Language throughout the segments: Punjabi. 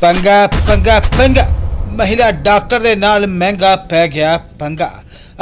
ਪੰਗਾ ਪੰਗਾ ਪੰਗਾ। ਮਹਿਲਾ ਡਾਕਟਰ ਦੇ ਨਾਲ ਮਹਿੰਗਾ ਪੈ ਗਿਆ ਪੰਗਾ।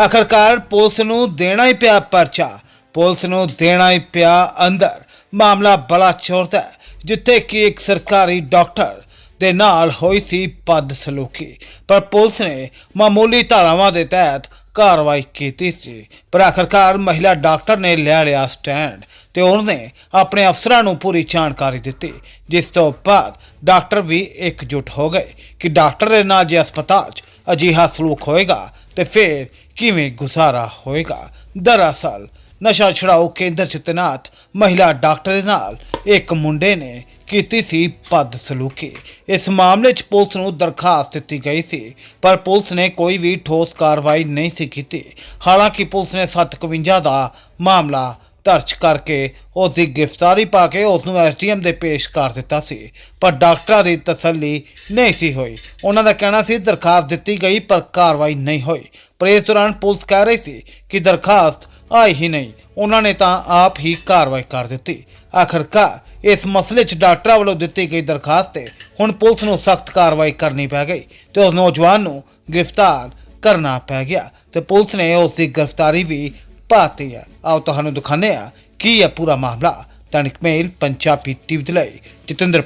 ਆਖਰਕਾਰ ਪੁਲਿਸ ਨੂੰ ਦੇਣਾ ਹੀ ਪਿਆ ਪਰਚਾ। ਪੁਲਿਸ ਨੂੰ ਦੇਣਾ ਹੀ ਪਿਆ ਅੰਦਰ। ਮਾਮਲਾ ਬੜਾ ਚੋਰਦਾ ਜਿੱਥੇ ਕਿ ਇੱਕ ਸਰਕਾਰੀ ਡਾਕਟਰ ਦੇ ਨਾਲ ਹੋਈ ਸੀ ਪਦ ਸਲੂਕੀ ਪਰ ਪੁਲਿਸ ਨੇ ਮਾਮੂਲੀ ਧਾਰਾਵਾਂ ਦੇ ਤਹਿਤ ਕਾਰਵਾਈ ਕੀਤੀ ਸੀ। ਪਰ ਆਖਰਕਾਰ ਮਹਿਲਾ ਡਾਕਟਰ ਨੇ ਲੈ ਲਿਆ ਸਟੈਂਡ ਤੇ ਉਹਨੇ ਆਪਣੇ ਅਫਸਰਾਂ ਨੂੰ ਪੂਰੀ ਜਾਣਕਾਰੀ ਦਿੱਤੀ, ਜਿਸ ਤੋਂ ਬਾਅਦ ਡਾਕਟਰ ਵੀ ਇਕਜੁੱਟ ਹੋ ਗਏ ਕਿ ਡਾਕਟਰ ਦੇ ਨਾਲ ਜੇ ਹਸਪਤਾਲ 'ਚ ਅਜਿਹਾ ਸਲੂਕ ਹੋਏਗਾ ਤੇ ਫਿਰ ਕਿਵੇਂ ਗੁਜ਼ਾਰਾ ਹੋਏਗਾ। ਦਰਅਸਲ ਨਸ਼ਾ ਛੁਡਾਊ ਕੇਂਦਰ 'ਚ ਤੈਨਾਤ ਮਹਿਲਾ ਡਾਕਟਰ ਦੇ ਨਾਲ ਇੱਕ ਮੁੰਡੇ ਨੇ ਕੀਤੀ ਸੀ ਪਦ ਸਲੂਕੀ। ਇਸ ਮਾਮਲੇ 'ਚ ਪੁਲਿਸ ਨੂੰ ਦਰਖਾਸਤ ਦਿੱਤੀ ਗਈ ਸੀ, ਪਰ ਪੁਲਿਸ ਨੇ ਕੋਈ ਵੀ ਠੋਸ ਕਾਰਵਾਈ ਨਹੀਂ ਸੀ ਕੀਤੀ। ਹਾਲਾਂਕਿ ਪੁਲਿਸ ਨੇ 751 ਦਾ ਮਾਮਲਾ ਦਰਜ ਕਰਕੇ ਉਸ ਦੀ ਗ੍ਰਿਫਤਾਰੀ ਪਾ ਕੇ ਉਸ ਨੂੰ ਐਸਡੀਐਮ ਦੇ ਪੇਸ਼ ਕਰ ਦਿੱਤਾ ਸੀ, ਪਰ ਡਾਕਟਰਾਂ ਦੀ ਤਸੱਲੀ ਨਹੀਂ ਸੀ ਹੋਈ। ਉਹਨਾਂ ਦਾ ਕਹਿਣਾ ਸੀ, ਦਰਖਾਸਤ ਦਿੱਤੀ ਗਈ ਪਰ ਕਾਰਵਾਈ ਨਹੀਂ ਹੋਈ। ਪਰ ਇਸ ਦੌਰਾਨ ਪੁਲਿਸ ਕਹਿ ਰਹੀ ਸੀ ਕਿ ਦਰਖਾਸਤ ਆਈ ਹੀ ਨਹੀਂ। ਉਹਨਾਂ ਨੇ ਤਾਂ ਆਪ ਹੀ ਕਾਰਵਾਈ ਕਰ ਦਿੱਤੀ। ਆਖਰਕਾਰ ਇਸ ਮਸਲੇ 'ਚ ਡਾਕਟਰਾਂ ਵੱਲੋਂ ਦਿੱਤੀ ਗਈ ਦਰਖਾਸਤ ਤੇ ਹੁਣ ਪੁਲਿਸ ਨੂੰ ਸਖਤ ਕਾਰਵਾਈ ਕਰਨੀ ਪੈ ਗਈ ਤੇ ਉਸ ਨੌਜਵਾਨ ਨੂੰ ਗ੍ਰਿਫਤਾਰ ਕਰਨਾ ਪੈ ਗਿਆ ਤੇ ਪੁਲਿਸ ਨੇ ਉਸ ਦੀ ਗ੍ਰਿਫਤਾਰੀ ਵੀ ਪਾਤੀ ਹੈ। ਆਓ ਤੁਹਾਨੂੰ ਦਿਖਾਉਂਦੇ ਆ ਕੀ ਹੈ ਪੂਰਾ ਮਾਮਲਾ। ਤਨਿਕ ਮੇਲ, ਪੰਜਾਬੀ ਟੀਵੀ ਦੇ ਲਈ ਜਤਿੰਦਰ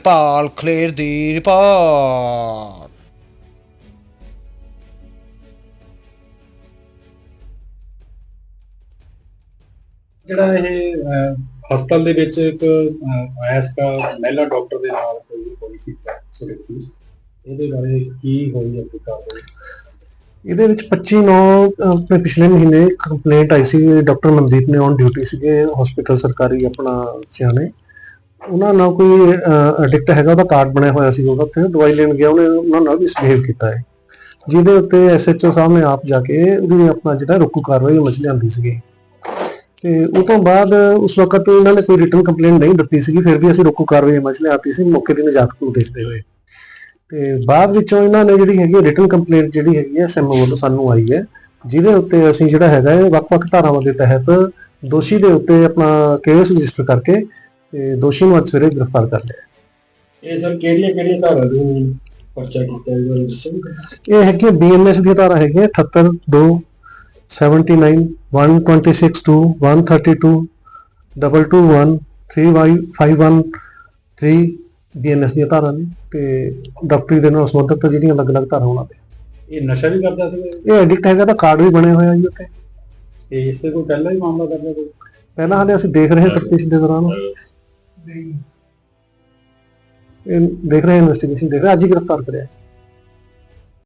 ਖਲੇਰ ਦੀ ਰਿਪੋਰਟ। ਜਿਹੜਾ ਇਹ ਹਸਪਤਾਲ ਦੇ ਵਿੱਚ ਇੱਕ ਅਹ, ਮਹਿਲਾ ਡਾਕਟਰ ਦੇ ਨਾਲ ਕੋਈ ਹੋਈ ਸੀ ਇਹਦੇ ਬਾਰੇ ਕੀ ਹੋਈ ਹੈ ਕਾਰਵਾਈ ਇਹਦੇ ਵਿੱਚ 25 9 ਆਪਣੇ ਪਿਛਲੇ ਮਹੀਨੇ ਕੰਪਲੇਂਟ ਆਈ ਸੀ ਡਾਕਟਰ ਮਨਦੀਪ ਨੇ ਔਨ ਡਿਊਟੀ ਸੀਗੇ ਹਸਪੀਟਲ ਸਰਕਾਰੀ ਆਪਣਾ ਸਿਆਣੇ ਉਹਨਾਂ ਨਾਲ ਕੋਈ ਐਡਿਕਟ ਹੈਗਾ ਉਹਦਾ ਕਾਰਡ ਬਣਿਆ ਹੋਇਆ ਸੀ ਉਹਦਾ ਤੇ ਦਵਾਈ ਲੈਣ ਗਿਆ ਉਹਨੇ ਉਹਨਾਂ ਨਾਲ ਮਿਸਬਿਹੇਵ ਕੀਤਾ ਹੈ। ਜਿਹਦੇ ਉੱਤੇ ਐਸਐਚਓ ਸਾਹਿਬ ਨੇ ਆਪ ਜਾ ਕੇ ਉਹਦੀ ਆਪਣਾ ਜਿਹੜਾ ਰੁਕੂ ਕਾਰਵਾਈ ਮਚ ਲਿਆਂਦੀ ਸੀਗੀ। ਤੇ ਉਹ ਤੋਂ ਬਾਅਦ ਉਸ ਵਕਤ ਉਹਨਾਂ ਨੇ ਕੋਈ ਰਿਟਨ ਕੰਪਲੇਂਟ ਨਹੀਂ ਦਿੱਤੀ ਸੀਗੀ ਫਿਰ ਵੀ ਅਸੀਂ ਰੁਕੂ ਕਾਰਵਾਈ ਮਚ ਲਿਆਤੀ ਸੀ ਮੌਕੇ ਦੀ ਨਜਾਤ ਨੂੰ ਦੇਖਦੇ ਹੋਏ। ਤੇ ਬਾਅਦ ਵਿੱਚੋਂ ਇਹਨਾਂ ਨੇ ਜਿਹੜੀ ਹੈਗੀ ਰਿਟਨ ਕੰਪਲੇਂਟ ਜਿਹੜੀ ਹੈਗੀ ਹੈ ਐਸਐਮਓ ਵੱਲੋਂ ਸਾਨੂੰ ਆਈ ਹੈ ਜਿਹਦੇ ਉੱਤੇ ਅਸੀਂ ਜਿਹੜਾ ਹੈਗਾ ਹੈ ਵੱਖ-ਵੱਖ ਧਾਰਾਵਾਂ ਦੇ ਤਹਿਤ ਦੋਸ਼ੀ ਦੇ ਉੱਤੇ ਆਪਣਾ ਕੇਸ ਰਜਿਸਟਰ ਕਰਕੇ ਤੇ ਦੋਸ਼ੀ ਨੂੰ ਅੱਜ ਸਵੇਰੇ ਗ੍ਰਿਫਤਾਰ ਕਰ ਲਿਆ। ਇਹ ਸਰ ਕਿਹੜੀਆਂ ਕਿਹੜੀਆਂ ਧਾਰਾ ਦੇ ਪਰਚਾ ਕੀਤਾ ਇਹ ਹੈਗੀ ਬੀਐਨਐਸ ਦੀ ਧਾਰਾ ਹੈਗੀ 78 2 79 126 2 132 221 351 ਬੀਐਨਐਸ ਦੀਆਂ ਧਾਰਾ ਨੇ ਤੇ ਡਾਕਟਰੀ ਦੇ ਨਾਲ ਸੰਬੰਧਿਤ ਜਿਹੜੀਆਂ ਅਲੱਗ-ਅਲੱਗ ਧਾਰਾ ਉਹਨਾਂ ਦੇ। ਇਹ ਨਸ਼ਾ ਵੀ ਕਰਦਾ ਸੀ? ਇਹ ਐਡਿਕਟ ਹੈਗਾ ਤਾਂ ਕਾਰਡ ਵੀ ਬਣਿਆ ਹੋਇਆ ਜੀ ਉੱਤੇ ਤੇ ਇਸ ਤੇ ਕੋਈ ਪਹਿਲਾਂ ਹੀ ਮਾਮਲਾ ਕਰਦਾ ਕੋਈ? ਪਹਿਲਾਂ ਹਾਲੇ ਅਸੀਂ ਦੇਖ ਰਹੇ ਹਾਂ ਤਫਤੀਸ਼ ਦੇ ਦੌਰਾਨ। ਇਹ ਦੇਖ ਰਹੇ ਹਾਂ ਇਨਵੈਸਟੀਗੇਸ਼ਨ ਦੇਖ ਰਹੇ ਅੱਜ ਹੀ ਗ੍ਰਿਫਤਾਰ ਕਰਿਆ।